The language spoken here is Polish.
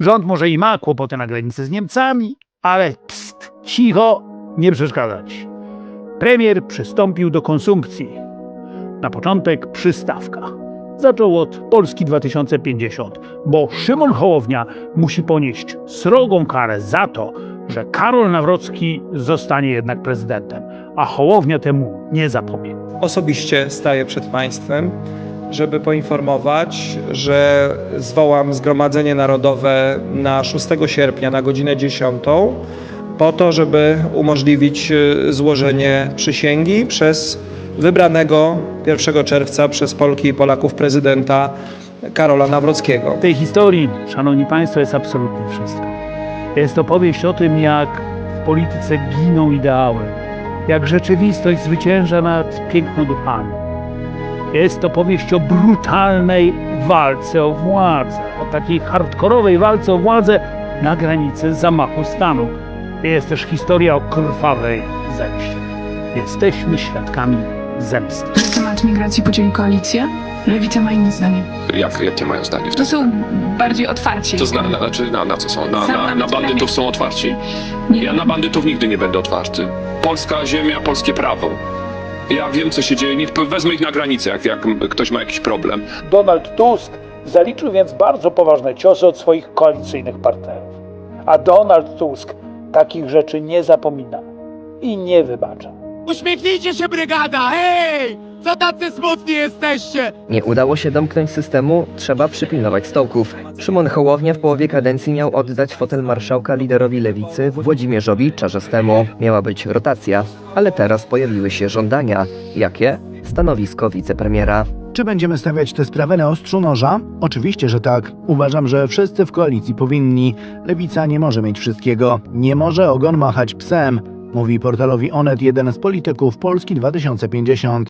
Rząd może i ma kłopoty na granicy z Niemcami, ale pst, cicho, nie przeszkadzać. Premier przystąpił do konsumpcji. Na początek przystawka. Zaczął od Polski 2050, bo Szymon Hołownia musi ponieść srogą karę za to, że Karol Nawrocki zostanie jednak prezydentem, a Hołownia temu nie zapobiegł. Osobiście staję przed Państwem, żeby poinformować, że zwołam Zgromadzenie Narodowe na 6 sierpnia na godzinę 10 po to, żeby umożliwić y, złożenie przysięgi przez wybranego 1 czerwca przez Polki i Polaków prezydenta Karola Nawrockiego. W tej historii, szanowni państwo, jest absolutnie wszystko. Jest to powieść o tym, jak w polityce giną ideały, jak rzeczywistość zwycięża nad pięknoduchami. Jest to powieść o brutalnej walce o władzę, o takiej hardkorowej walce o władzę na granicy zamachu stanu. Jest też historia o krwawej zemście. Jesteśmy świadkami zemsty. że temat migracji podzieli koalicję. Lewica ma inne zdanie. Jak, jakie mają zdanie w To tym? są bardziej otwarci. To zna, na, znaczy na, na co są? Na, na, na bandytów są otwarci. Nie. Ja na bandytów nigdy nie będę otwarty. Polska ziemia, polskie prawo. Ja wiem, co się dzieje. Wezmę ich na granicę, jak, jak ktoś ma jakiś problem. Donald Tusk zaliczył więc bardzo poważne ciosy od swoich koalicyjnych partnerów. A Donald Tusk takich rzeczy nie zapomina i nie wybacza. Uśmiechnijcie się, brygada! Hej! Co tacy smutni jesteście? Nie udało się domknąć systemu, trzeba przypilnować stołków. Szymon Hołownia w połowie kadencji miał oddać fotel marszałka liderowi lewicy Włodzimierzowi Czarzastemu. Miała być rotacja, ale teraz pojawiły się żądania. Jakie? Stanowisko wicepremiera. Czy będziemy stawiać tę sprawę na ostrzu noża? Oczywiście, że tak. Uważam, że wszyscy w koalicji powinni. Lewica nie może mieć wszystkiego. Nie może ogon machać psem, mówi portalowi Onet jeden z polityków Polski 2050.